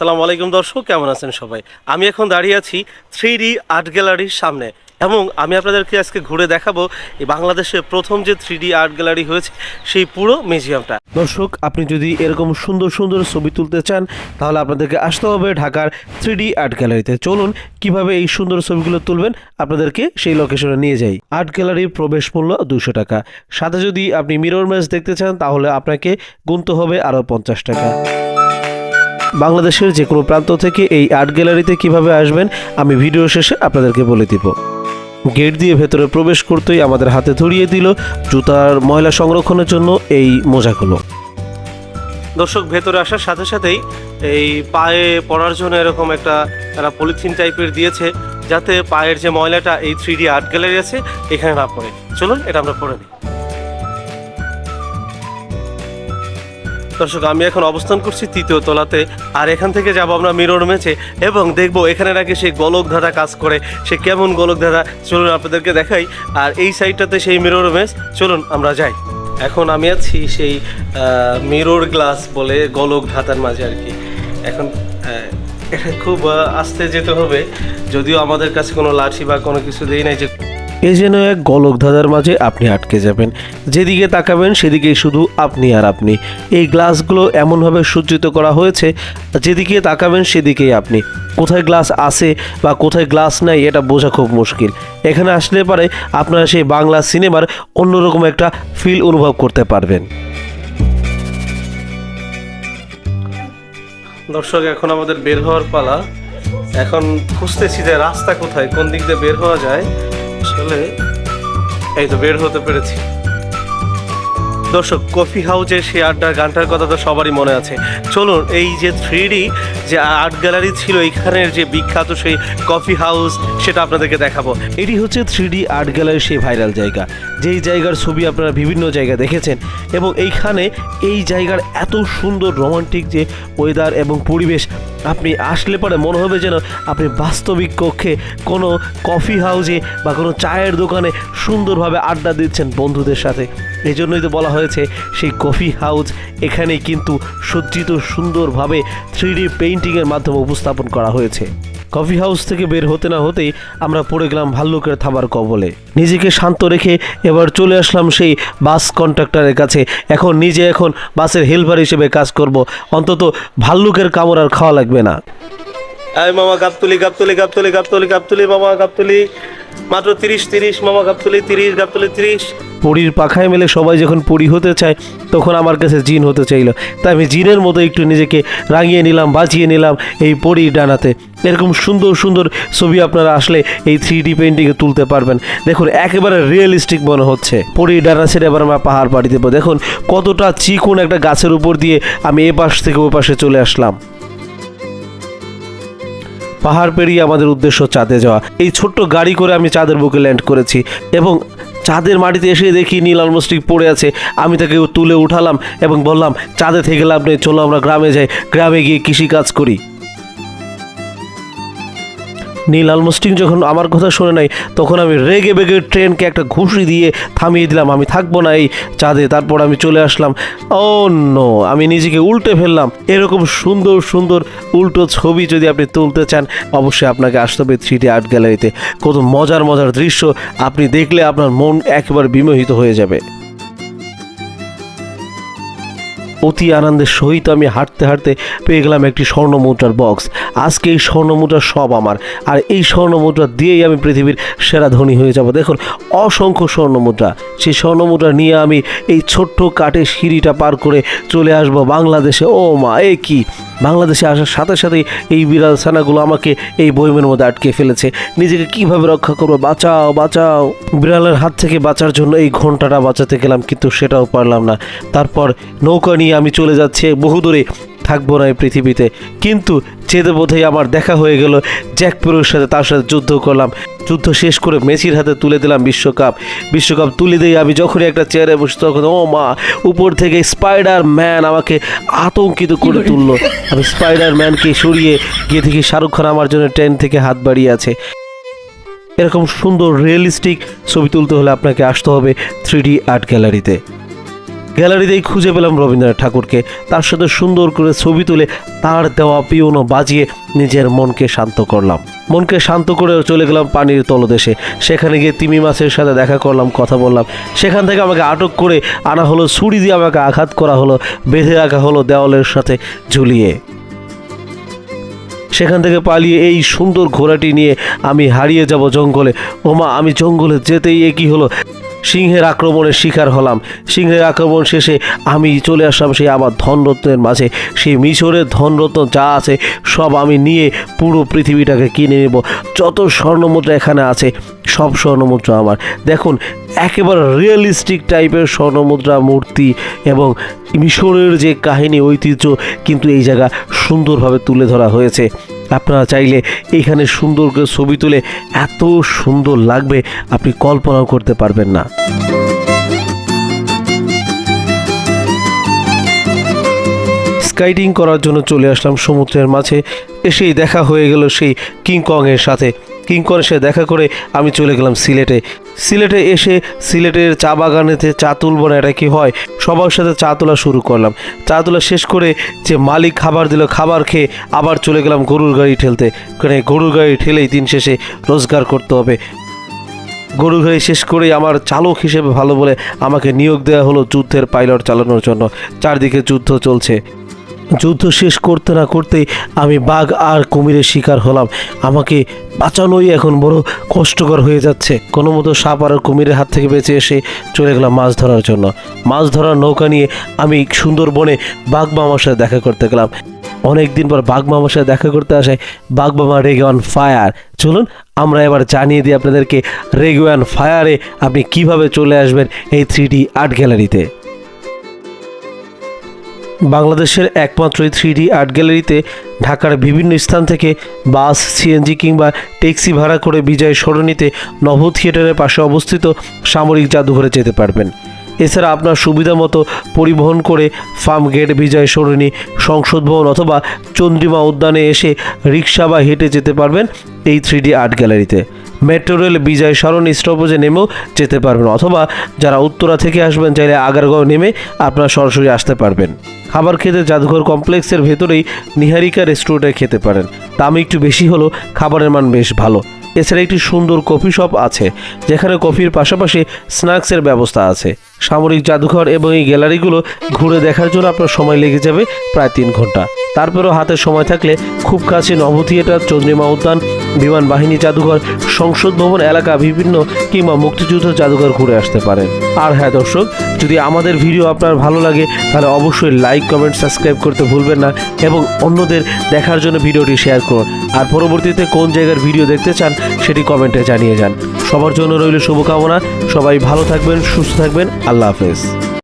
সালাম আলাইকুম দর্শক, কেমন আছেন সবাই? আমি এখন দাঁড়িয়ে আছি থ্রি ডি আর্ট গ্যালারির সামনে এবং আমি আপনাদেরকে আজকে ঘুরে দেখাবো এই বাংলাদেশের প্রথম যে থ্রি ডি আর্ট গ্যালারি হয়েছে, সেই পুরো মিউজিয়ামটা। দর্শক, আপনি যদি এরকম সুন্দর সুন্দর ছবি তুলতে চান, তাহলে আপনাদেরকে আসতে হবে ঢাকার থ্রি ডি আর্ট গ্যালারিতে। চলুন, কীভাবে এই সুন্দর ছবিগুলো তুলবেন, আপনাদেরকে সেই লোকেশনে নিয়ে যাই। আর্ট গ্যালারির প্রবেশ মূল্য দুশো টাকা। সাথে যদি আপনি মিরর ম্যাচ দেখতে চান, তাহলে আপনাকে গুনতে হবে আরও পঞ্চাশ টাকা। বাংলাদেশের যে কোনো প্রান্ত থেকে এই আর্ট গ্যালারিতে কীভাবে আসবেন, আমি ভিডিও শেষে আপনাদেরকে বলে দিব। গেট দিয়ে ভেতরে প্রবেশ করতেই আমাদের হাতে ধরিয়ে দিল জুতার ময়লা সংরক্ষণের জন্য এই মোজাগুলো। দর্শক, ভেতরে আসার সাথে সাথেই এই পায়ে পড়ার জন্য এরকম একটা তারা পলিথিন টাইপের দিয়েছে, যাতে পায়ের যে ময়লাটা এই থ্রি ডি আর্ট গ্যালারি আছে, এখানে না পড়ে। চলুন, এটা আমরা পড়ে নিই। দর্শক, আমি এখন অবস্থান করছি তৃতীয় তলাতে। আর এখান থেকে যাব আমরা মিরর ম্যাচে এবং দেখব এখানে নাকি সেই গোলক ধাঁধা কাজ করে। সে কেমন গোলক ধাঁধা? চলুন আপনাদেরকে দেখাই। আর এই সাইডটাতে সেই মিরর ম্যাচ। চলুন, আমরা যাই। এখন আমি আছি সেই মিরর গ্লাস বলে গোলক ধাঁধার মাঝে আর কি। এখন খুব আস্তে যেতে হবে। যদিও আমাদের কাছে কোনো লাঠি বা কোনো কিছু দেই নাই যে এ যেন এক গলক ধাঁধার মাঝে আপনি আটকে যাবেন। যেদিকে তাকাবেন, সেদিকেই শুধু আপনি আর আপনি। এই গ্লাসগুলো এমনভাবে সজ্জিত করা হয়েছে, যেদিকে তাকাবেন, সেদিকেই আপনি। কোথায় গ্লাস আছে বা কোথায় গ্লাস নাই, এটা বোঝা খুব মুশকিল। এখানে আসলে পারে আপনারা সেই বাংলা সিনেমার অন্যরকম একটা ফিল অনুভব করতে পারবেন। দর্শক, এখন আমাদের বের হওয়ার পালা। এখন খুঁজতেছি যে রাস্তা কোথায়, কোন দিক দিয়ে বের হওয়া যায়। আসলে এই তো বের হতে পেরেছি। দর্শক, কফি হাউজের সেই আড্ডার গানটার কথা তো সবারই মনে আছে। চলুন, এই যে থ্রি যে আর্ট গ্যালারি ছিল, এইখানের যে বিখ্যাত সেই কফি হাউস, সেটা আপনাদেরকে দেখাবো। এটি হচ্ছে থ্রি আর্ট গ্যালারির সেই ভাইরাল জায়গা। যেই জায়গার ছবি আপনারা বিভিন্ন জায়গায় দেখেছেন এবং এইখানে এই জায়গার এত সুন্দর রোমান্টিক যে ওয়েদার এবং পরিবেশ, আপনি আসলে পরে মনে হবে যেন আপনি বাস্তবিক কক্ষে কোনো কফি হাউসে বা কোনো চায়ের দোকানে সুন্দরভাবে আড্ডা দিচ্ছেন বন্ধুদের সাথে। এই জন্যই তো বলা হয়েছে, সেই কফি হাউস এখানে কিন্তু সজ্জিত সুন্দরভাবে থ্রি ডি পেইন্টিংয়ের মাধ্যমে উপস্থাপন করা হয়েছে। কফি হাউস থেকে বের হতে না হতেই আমরা পড়ে গেলাম ভাল্লুকের থাবার কবলে। নিজেকে শান্ত রেখে এবার চলে আসলাম সেই বাস কন্ট্রাক্টরের কাছে। এখন নিজে এখন বাসের হেল্পার হিসেবে কাজ করব। অন্তত ভাল্লুকের কামড় আর খাওয়া লাগবে না। এই মামা গাবতুলি গাবতুলি গাবতুলি গাবতুলি গাবতুলি, মামা গাবতুলি। মাত্র তিরিশ তিরিশ, মামা গাবতুলি, তিরিশ গাবতুলি, তিরিশ। পরীর পাখায় মেলে সবাই যখন পরি হতে চায়, তখন আমার কাছে জিন হতে চাইলো। তাই আমি জিনের মতো একটু নিজেকে রাঙিয়ে নিলাম, বাঁচিয়ে নিলাম এই পরীর ডানাতে। এরকম সুন্দর সুন্দর ছবি আপনারা আসলে এই থ্রি ডি পেন্টিংয়ে তুলতে পারবেন। দেখুন, একেবারে রিয়েলিস্টিক মনে হচ্ছে। পরীর ডানা ছেড়ে এবার আমরা পাহাড় পাড়ি দেবো। দেখুন, কতটা চিকুন একটা গাছের উপর দিয়ে আমি এ পাশ থেকে ওই পাশে চলে আসলাম। পাহাড় পেরিয়ে আমাদের উদ্দেশ্য চাঁদে যাওয়া। এই ছোট্ট গাড়ি করে আমি চাঁদের বুকে ল্যান্ড করেছি এবং চাঁদের মাটিতে এসে দেখি নীল আলমোস্টিক পড়ে আছে। আমি তাকে তুলে উঠালাম এবং বললাম, চাঁদে থেকে লাভ নেই, চলো আমরা গ্রামে যাই। গ্রামে গিয়ে কৃষিকাজ করি। নীল আলমোস্টিং যখন আমার কথা শুনে নাই, তখন আমি রেগে বেগে ট্রেনকে একটা ঘুষি দিয়ে থামিয়ে দিলাম। আমি থাকব না এই চাঁদে। তারপর আমি চলে আসলাম। অন্য আমি নিজেকে উল্টে ফেললাম। এরকম সুন্দর সুন্দর উল্টো ছবি যদি আপনি তুলতে চান, অবশ্যই আপনাকে আসতে হবে থ্রি আর্ট গ্যালারিতে। কত মজার মজার দৃশ্য আপনি দেখলে আপনার মন একেবারে বিমোহিত হয়ে যাবে। অতি আনন্দের সহিত আমি হাঁটতে হাঁটতে পেয়ে গেলাম একটি স্বর্ণ মুদ্রার বক্স আজকে এই স্বর্ণ মুদ্রা সব আমার। আর এই স্বর্ণ মুদ্রা দিয়েই আমি পৃথিবীর সেরা ধনী হয়ে যাব। দেখুন, অসংখ্য স্বর্ণ মুদ্রা। সেই স্বর্ণ মুদ্রা নিয়ে আমি এই ছোট্ট কাঠের সিঁড়িটা পার করে চলে আসব বাংলাদেশে। ও মা, এ কি? বাংলাদেশে আসার সাথে সাথেই এই বিড়াল ছানাগুলো আমাকে এই বইমের মধ্যে আটকে ফেলেছে। নিজেকে কীভাবে রক্ষা করব? বাঁচাও বাঁচাও। বিড়ালের হাত থেকে বাঁচার জন্য এই ঘন্টাটা বাঁচাতে গেলাম, কিন্তু সেটাও পারলাম না। তারপর নৌকা নিয়ে আমি চলে যাচ্ছি, বহু দূরে থাকব না এই পৃথিবীতে। কিন্তু যেতে বোধহয় আমার দেখা হয়ে গেল, জ্যাকপুরের সাথে তার সাথে যুদ্ধ করলাম। যুদ্ধ শেষ করে মেসির হাতে তুলে দিলাম বিশ্বকাপ। বিশ্বকাপ তুলে দিয়ে আমি যখনই একটা চেয়ারে বসি, তখন, ও মা, উপর থেকে স্পাইডার ম্যান আমাকে আতঙ্কিত করে তুললো। আমি স্পাইডার ম্যানকে সরিয়ে গিয়ে দেখি শাহরুখ খান আমার জন্য ট্রেন থেকে হাত বাড়িয়ে আছে। এরকম সুন্দর, রিয়েলিস্টিক ছবি তুলতে হলে আপনাকে আসতে হবে থ্রি আর্ট গ্যালারিতে। গ্যালারিতেই খুঁজে পেলাম রবীন্দ্রনাথ ঠাকুরকে। তার সাথে সুন্দর করে ছবি তুলে তার দেওয়া পিওনো বাজিয়ে নিজের মনকে শান্ত করলাম। মনকে শান্ত করে চলে গেলাম পানির তলদেশে। সেখানে গিয়ে তিমি মাছের সাথে দেখা করলাম, কথা বললাম। সেখান থেকে আমাকে আটক করে আনা হলো, ছুরি দিয়ে আমাকে আঘাত করা হলো, বেঁধে রাখা হলো দেওয়ালের সাথে ঝুলিয়ে। সেখান থেকে পালিয়ে এই সুন্দর ঘোড়াটি নিয়ে আমি হারিয়ে যাব জঙ্গলে। ওমা, আমি জঙ্গলে যেতেই একই হলো? সিংহের আক্রমণের শিকার হলাম। সিংহের আক্রমণ শেষে আমি চলে আসলাম সেই আমার ধনরত্নের মাঝে। সেই মিশরের ধনরত্ন যা আছে সব আমি নিয়ে পুরো পৃথিবীটাকে কিনে নেব। যত স্বর্ণমুদ্রা এখানে আছে, সব স্বর্ণমুদ্রা আমার। দেখুন, একেবারে রিয়েলিস্টিক টাইপের স্বর্ণমুদ্রা মূর্তি এবং মিশরের যে কাহিনী, ঐতিহ্য কিন্তু এই জায়গা সুন্দরভাবে তুলে ধরা হয়েছে। আপনারা চাইলে এখানে সুন্দর করে ছবি তুলে এত সুন্দর লাগবে, আপনি কল্পনাও করতে পারবেন না। স্কাইটিং করার জন্য চলে আসলাম সমুদ্রের মাঝে, এসেই দেখা হয়ে গেল সেই কিংকংয়ের সাথে। কিংকংয়ের সাথে দেখা করে আমি চলে গেলাম সিলেটে। সিলেটে এসে সিলেটের চা বাগানেতে চা তুলব না, এটা কি হয়? সবার সাথে চা তোলা শুরু করলাম। চা তোলা শেষ করে যে মালিক খাবার দিল, খাবার খেয়ে আবার চলে গেলাম গরুর গাড়ি ঠেলতে। কারণ গরুর গাড়ি ঠেলেই দিন শেষে রোজগার করতে হবে। গরু গাড়ি শেষ করেই আমার চালক হিসেবে ভালো বলে আমাকে নিয়োগ দেওয়া হলো যুদ্ধের পাইলট চালানোর জন্য। চারদিকে যুদ্ধ চলছে। যুদ্ধ শেষ করতে না করতেই আমি বাঘ আর কুমিরের শিকার হলাম। আমাকে বাঁচানোই এখন বড় কষ্টকর হয়ে যাচ্ছে। কোনো মতো সাপ আর কুমিরের হাত থেকে বেঁচে এসে চলে গেলাম মাছ ধরার জন্য। মাছ ধরার নৌকা নিয়ে আমি সুন্দরবনে বাঘ মামার সাথে দেখা করতে গেলাম। অনেক দিন পর বাঘ মামার সাথে দেখা করতে আসায় বাঘ মামা রেগে অন ফায়ার চলুন, আমরা এবার জানিয়ে দিই আপনাদেরকে, রেগে অন ফায়ারে আপনি কীভাবে চলে আসবেন এই থ্রি ডি আর্ট গ্যালারিতে বাংলাদেশের একমাত্র থ্রি ডি আর্ট গ্যালারিতে ঢাকার বিভিন্ন স্থান থেকে বাস সিএনজি কিংবা ট্যাক্সি ভাড়া করে বিজয় সরণিতে নভ থিয়েটারের পাশে অবস্থিত সামরিক জাদুঘরে যেতে পারবেন। এছাড়া আপনার সুবিধা মতো পরিবহন করে ফার্ম গেট, বিজয় সরণি, সংসদ ভবন অথবা চন্দ্রিমা উদ্যানে এসে রিক্সা বা হেঁটে যেতে পারবেন এই থ্রি ডি আর্ট গ্যালারিতে মেট্রো রেল বিজয় সরণি স্টপেজে নেমেও যেতে পারবেন, অথবা যারা উত্তরা থেকে আসবেন চাইলে আগারগাঁও নেমে আপনারা সরাসরি আসতে পারবেন। খাবার খেতে জাদুঘর কমপ্লেক্সের ভেতরেই নিহারিকা রেস্টুরেন্টে খেতে পারেন। দাম একটু বেশি হলেও খাবারের মান বেশ ভালো। এছাড়া একটি সুন্দর কফি শপ আছে, যেখানে কফির পাশাপাশি স্ন্যাক্সের ব্যবস্থা আছে। সামরিক জাদুঘর এবং এই গ্যালারিগুলো ঘুরে দেখার জন্য আপনার সময় লেগে যাবে প্রায় তিন ঘণ্টা। তারপরেও হাতে সময় থাকলে খুব কাছে নব থিয়েটার চন্দ্রিমা উদ্যান বিমান বাহিনী জাদুঘর সংসদ ভবন এলাকা বিভিন্ন কিংবা মুক্তিযুদ্ধ জাদুঘর ঘুরে আসতে পারেন আর হ্যাঁ দর্শক, যদি আমাদের ভিডিও আপনার ভালো লাগে, তাহলে অবশ্যই লাইক কমেন্ট সাবস্ক্রাইব করতে ভুলবেন না এবং অন্যদের দেখার জন্য ভিডিওটি শেয়ার করুন। আর পরবর্তীতে কোন জায়গার ভিডিও দেখতে চান, সেটি কমেন্টে জানিয়ে যান। সবার জন্য রইল শুভকামনা। সবাই ভালো থাকবেন, সুস্থ থাকবেন। আল্লাহ হাফেজ।